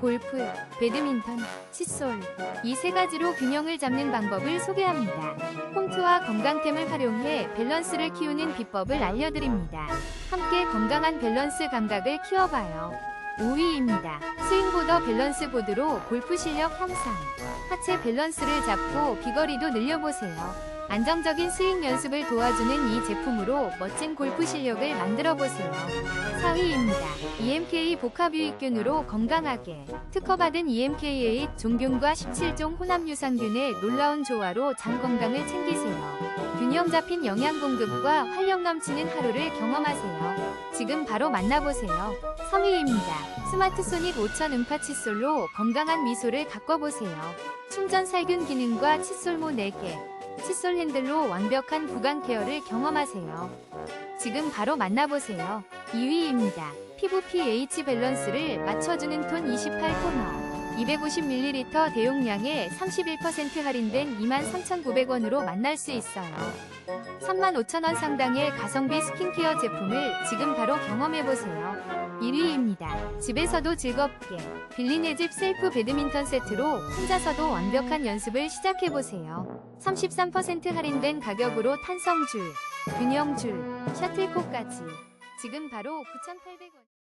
골프, 배드민턴, 칫솔 이 세 가지로 균형을 잡는 방법을 소개합니다. 홈트와 건강템을 활용해 밸런스를 키우는 비법을 알려드립니다. 함께 건강한 밸런스 감각을 키워봐요. 5위입니다. 스윙보더 밸런스 보드로 골프 실력 향상. 하체 밸런스를 잡고 비거리도 늘려보세요. 안정적인 스윙 연습을 도와주는 이 제품으로 멋진 골프 실력을 만들어 보세요. 4위입니다. EMK 복합유익균으로 건강하게 특허받은 EMKA 종균과 17종 혼합 유산균의 놀라운 조화로 장 건강을 챙기세요. 균형 잡힌 영양 공급과 활력 넘치는 하루를 경험하세요. 지금 바로 만나보세요. 3위입니다. 스마트 소닉 5000 음파 칫솔로 건강한 미소를 가꿔보세요. 충전 살균 기능과 칫솔모 4개, 칫솔 핸들로 완벽한 구강 케어를 경험하세요. 지금 바로 만나보세요. 2위입니다. 피부 pH 밸런스를 맞춰주는 톤 28 토너. 250ml 대용량에 31% 할인된 23,900원으로 만날 수 있어요. 35,000원 상당의 가성비 스킨케어 제품을 지금 바로 경험해보세요. 1위입니다. 집에서도 즐겁게 빌리네 집 셀프 배드민턴 세트로 혼자서도 완벽한 연습을 시작해보세요. 33% 할인된 가격으로 탄성줄, 균형줄, 셔틀콕까지 지금 바로 9,800원